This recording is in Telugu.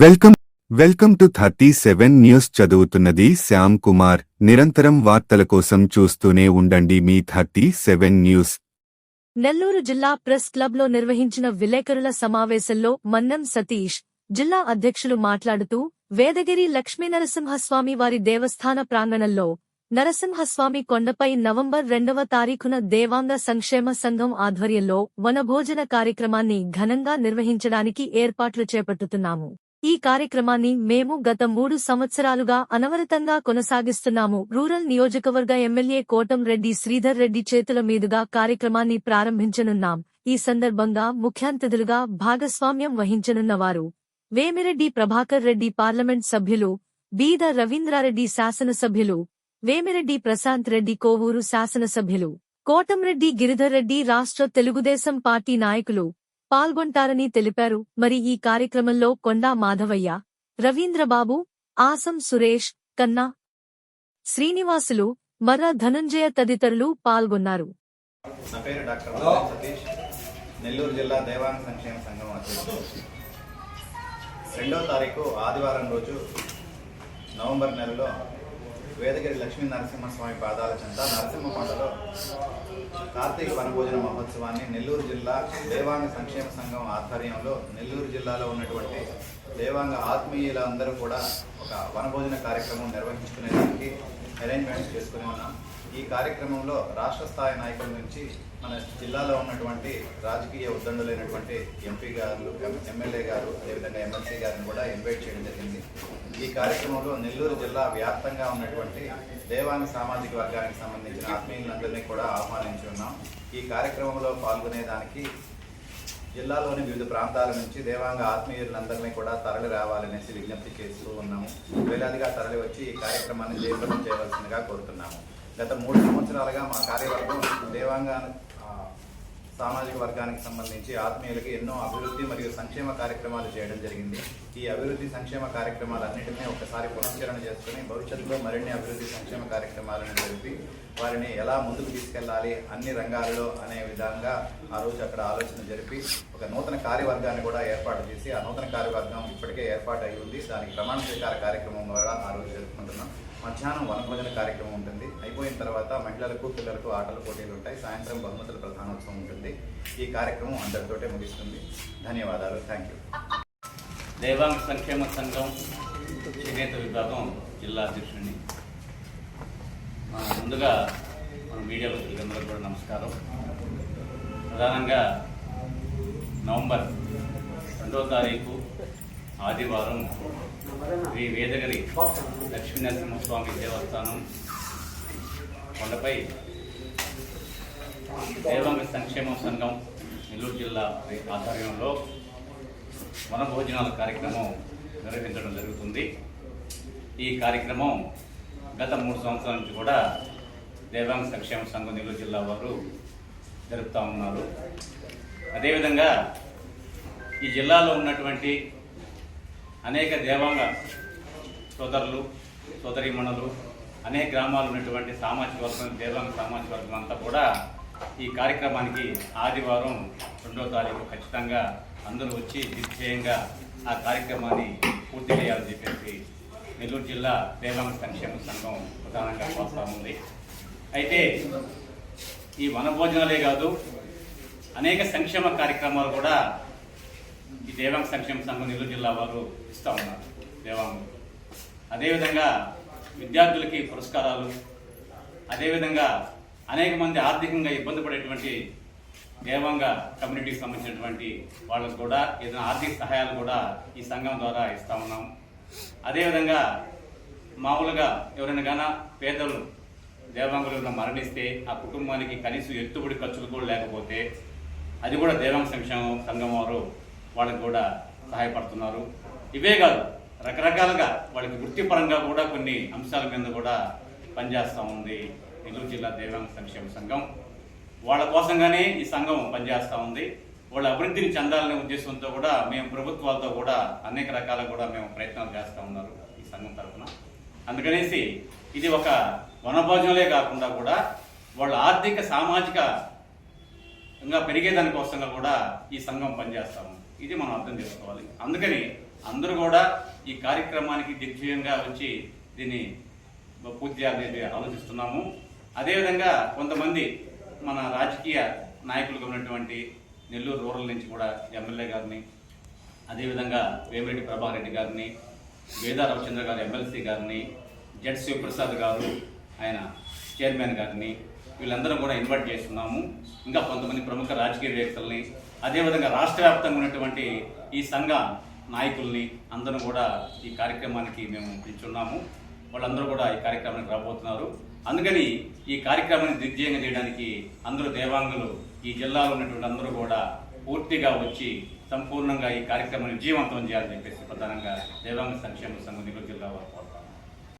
Welcome welcome to thirty seven news చదువుతున్నది శ్యామ్ కుమార్. నిరంతరం వార్తల కోసం చూస్తూనే ఉండండి మీ థర్టీ సెవెన్ న్యూస్. నెల్లూరు జిల్లా ప్రెస్ క్లబ్లో నిర్వహించిన విలేకరుల సమావేశంలో మన్నం సతీష్ జిల్లా అధ్యక్షులు మాట్లాడుతూ వేదగిరి లక్ష్మీనరసింహస్వామి వారి దేవస్థాన ప్రాంగణంలో నరసింహస్వామి కొండపై నవంబర్ రెండవ తారీఖున దేవాంగ సంక్షేమ సంఘం ఆధ్వర్యంలో వనభోజన కార్యక్రమాన్ని ఘనంగా నిర్వహించడానికి ఏర్పాట్లు చేపట్టుతున్నాము. ఈ కార్యక్రమాన్ని మేము గత మూడు సంవత్సరాలుగా అనవరతంగా కొనసాగిస్తున్నాము. రూరల్ నియోజకవర్గ ఎమ్మెల్యే కోటం రెడ్డి శ్రీధర్ రెడ్డి చేతుల మీదుగా కార్యక్రమాన్ని ప్రారంభించనున్నాం. ఈ సందర్భంగా ముఖ్యాంతిథులుగా భాగస్వామ్యం వహించనున్నవారు వేమిరెడ్డి ప్రభాకర్ రెడ్డి పార్లమెంట్ సభ్యులు బీద రవీంద్రారెడ్డి శాసనసభ్యులు వేమిరెడ్డి ప్రశాంత్ రెడ్డి కోవూరు శాసనసభ్యులు కోటంరెడ్డి గిరిధర్ రెడ్డి రాష్ట్ర తెలుగుదేశం పార్టీ నాయకులు పాల్గొంటారని తెలిపారు. మరి ఈ కార్యక్రమంలో కొండా మాధవయ్య రవీంద్రబాబు ఆసం సురేష్ కన్నా శ్రీనివాసులు మర్ర ధనుంజయ తదితరులు పాల్గొన్నారు. నా పేరు డాక్టర్ వసంత్ సతీష్. నెల్లూరు జిల్లా దేవాంగ సంక్షేమ సంఘం అధ్యక్షుడు రెండవ తారీఖు ఆదివారం రోజు నవంబర్ నెలలో వేదగిరి లక్ష్మీ నరసింహస్వామి పాదాల చెంత నరసింహకొండలో కార్తీక వనభోజన మహోత్సవాన్ని నెల్లూరు జిల్లా దేవాంగ సంక్షేమ సంఘం ఆధ్వర్యంలో నెల్లూరు జిల్లాలో ఉన్నటువంటి దేవాంగ ఆత్మీయులందరూ కూడా ఒక వనభోజన కార్యక్రమం నిర్వహించుకునేదానికి అరేంజ్మెంట్స్ చేసుకుని ఉన్నాం. ఈ కార్యక్రమంలో రాష్ట్ర స్థాయి నాయకుల నుంచి మన జిల్లాలో ఉన్నటువంటి రాజకీయ ఉద్దండులైనటువంటి ఎంపీ గారు ఎమ్మెల్యే గారు అదేవిధంగా ఎమ్మెల్సీ గారిని కూడా ఇన్వైట్ చేయడం జరిగింది. ఈ కార్యక్రమంలో నెల్లూరు జిల్లా వ్యాప్తంగా ఉన్నటువంటి దేవాంగ సామాజిక వర్గానికి సంబంధించిన ఆత్మీయులందరినీ కూడా ఆహ్వానించి ఉన్నాం. ఈ కార్యక్రమంలో పాల్గొనేదానికి జిల్లాలోని వివిధ ప్రాంతాల నుంచి దేవాంగ ఆత్మీయులందరినీ కూడా తరలి రావాలనేసి విజ్ఞప్తి చేస్తూ ఉన్నాము. వేలాదిగా తరలి వచ్చి ఈ కార్యక్రమాన్ని జయప్రదం చేయవలసిందిగా కోరుతున్నాము. గత మూడు సంవత్సరాలుగా మా కార్యవర్గం దేవాంగ సామాజిక వర్గానికి సంబంధించి ఆత్మీయులకి ఎన్నో అభివృద్ధి మరియు సంక్షేమ కార్యక్రమాలు చేయడం జరిగింది. ఈ అభివృద్ధి సంక్షేమ కార్యక్రమాలన్నింటినీ ఒకసారి పునశ్చరణ చేసుకుని భవిష్యత్తులో మరిన్ని అభివృద్ధి సంక్షేమ కార్యక్రమాలను జరిపి వారిని ఎలా ముందుకు తీసుకెళ్ళాలి అన్ని రంగాలలో అనే విధంగా ఆ రోజు అక్కడ ఆలోచన జరిపి ఒక నూతన కార్యవర్గాన్ని కూడా ఏర్పాటు చేసి ఆ నూతన కార్యవర్గం ఇప్పటికే ఏర్పాటు అయి ఉంది. దానికి ప్రమాణ స్వీకార కార్యక్రమం ద్వారా ఆ రోజు జరుపుకుంటున్నాం. మధ్యాహ్నం వనభోజన కార్యక్రమం ఉంటుంది. అయిపోయిన తర్వాత మహిళలకు పిల్లలకు ఆటల పోటీలు ఉంటాయి. సాయంత్రం బహుమతుల ప్రధానోత్సవం ఉంటుంది. ఈ కార్యక్రమం అందరితోటే ముగిస్తుంది. ధన్యవాదాలు. థ్యాంక్ యూ దేవాంగ సంక్షేమ సంఘం చేనేత విభాగం జిల్లా అధ్యక్షుడిని. ముందుగా మన మీడియా మిత్రులందరూ కూడా నమస్కారం. ప్రధానంగా నవంబర్ రెండవ తారీఖు ఆదివారం శ్రీ వేదగిరి లక్ష్మీనరసింహస్వామి దేవస్థానం కొండపై దేవాంగ సంక్షేమ సంఘం నెల్లూరు జిల్లా ఆధ్వర్యంలో వన భోజనాల కార్యక్రమం నిర్వహించడం జరుగుతుంది. ఈ కార్యక్రమం గత మూడు సంవత్సరాల నుంచి కూడా దేవాంగ సంక్షేమ సంఘం నెల్లూరు జిల్లా వారు జరుపుతూ ఉన్నారు. అదేవిధంగా ఈ జిల్లాలో ఉన్నటువంటి అనేక దేవాంగ సోదరులు సోదరిమణులు అనేక గ్రామాలు ఉన్నటువంటి సామాజిక వర్గం దేవాంగ సామాజిక వర్గం అంతా కూడా ఈ కార్యక్రమానికి ఆదివారం రెండో తారీఖు ఖచ్చితంగా అందరూ వచ్చి నిశ్చయంగా ఆ కార్యక్రమాన్ని పూర్తి చేయాలని చెప్పేసి నెల్లూరు జిల్లా దేవాంగ సంక్షేమ సంఘం ప్రధానంగా కోరుతా ఉంది. అయితే ఈ వనభోజనాలే కాదు అనేక సంక్షేమ కార్యక్రమాలు కూడా ఈ దేవాంగ సంక్షేమ సంఘం నెల్లూరు జిల్లా వారు ఇస్తూ ఉన్నారు. దేవాంగం అదేవిధంగా విద్యార్థులకి పురస్కారాలు అదేవిధంగా అనేక మంది ఆర్థికంగా ఇబ్బంది పడేటువంటి దేవాంగ కమ్యూనిటీకి సంబంధించినటువంటి వాళ్ళకు కూడా ఏదైనా ఆర్థిక సహాయాలు కూడా ఈ సంఘం ద్వారా ఇస్తూ ఉన్నాం. అదేవిధంగా మామూలుగా ఎవరైనా గాన పేదలు దేవాంగులు మరణిస్తే ఆ కుటుంబానికి కనీసం ఎత్తుబడి ఖర్చులు కూడా లేకపోతే అది కూడా దేవాంగ సంక్షేమ సంఘం వారు వాళ్ళకి కూడా సహాయపడుతున్నారు. ఇవే కాదు రకరకాలుగా వాళ్ళకి వృత్తిపరంగా కూడా కొన్ని అంశాల మీద కూడా పనిచేస్తూ ఉంది నెల్లూరు జిల్లా దేవాంగ సంక్షేమ సంఘం. వాళ్ళ కోసంగానే ఈ సంఘం పనిచేస్తూ ఉంది. వాళ్ళ అభివృద్ధిని చెందాలనే ఉద్దేశంతో కూడా మేము ప్రభుత్వాలతో కూడా అనేక రకాల కూడా మేము ప్రయత్నాలు చేస్తూ ఉన్నారు ఈ సంఘం తరఫున. అందుకనేసి ఇది ఒక వనభోజనలే కాకుండా కూడా వాళ్ళ ఆర్థిక సామాజిక ఇంకా పెరిగేదాని కోసంగా కూడా ఈ సంఘం పనిచేస్తాము. ఇది మనం అర్థం చేసుకోవాలి. అందుకని అందరూ కూడా ఈ కార్యక్రమానికి దిగ్విజయంగా వచ్చి దీన్ని పూర్తి చేయాలని ఆలోచిస్తున్నాము. అదేవిధంగా కొంతమంది మన రాజకీయ నాయకులుగా ఉన్నటువంటి నెల్లూరు రూరల్ నుంచి కూడా ఎమ్మెల్యే గారిని అదేవిధంగా వేమిరెడ్డి ప్రభాకర్ రెడ్డి గారిని వేదా రవిచంద్ర గారు ఎమ్మెల్సీ గారిని జడ్ శివప్రసాద్ గారు ఆయన చైర్మన్ గారిని వీళ్ళందరూ కూడా ఇన్వైట్ చేస్తున్నాము. ఇంకా కొంతమంది ప్రముఖ రాజకీయ వ్యక్తుల్ని అదేవిధంగా రాష్ట్ర వ్యాప్తంగా ఉన్నటువంటి ఈ సంఘ నాయకుల్ని అందరూ కూడా ఈ కార్యక్రమానికి మేము పిలుచున్నాము. వాళ్ళందరూ కూడా ఈ కార్యక్రమానికి రాబోతున్నారు. అందుకని ఈ కార్యక్రమాన్ని దిగ్జయంగా చేయడానికి అందరూ దేవాంగులు ఈ జిల్లాలో ఉన్నటువంటి అందరూ కూడా పూర్తిగా వచ్చి సంపూర్ణంగా ఈ కార్యక్రమాన్ని విజయవంతం చేయాలని చెప్పేసి ప్రధానంగా దేవాంగ సంక్షేమ సంఘం నెల్లూరు జిల్లా వారు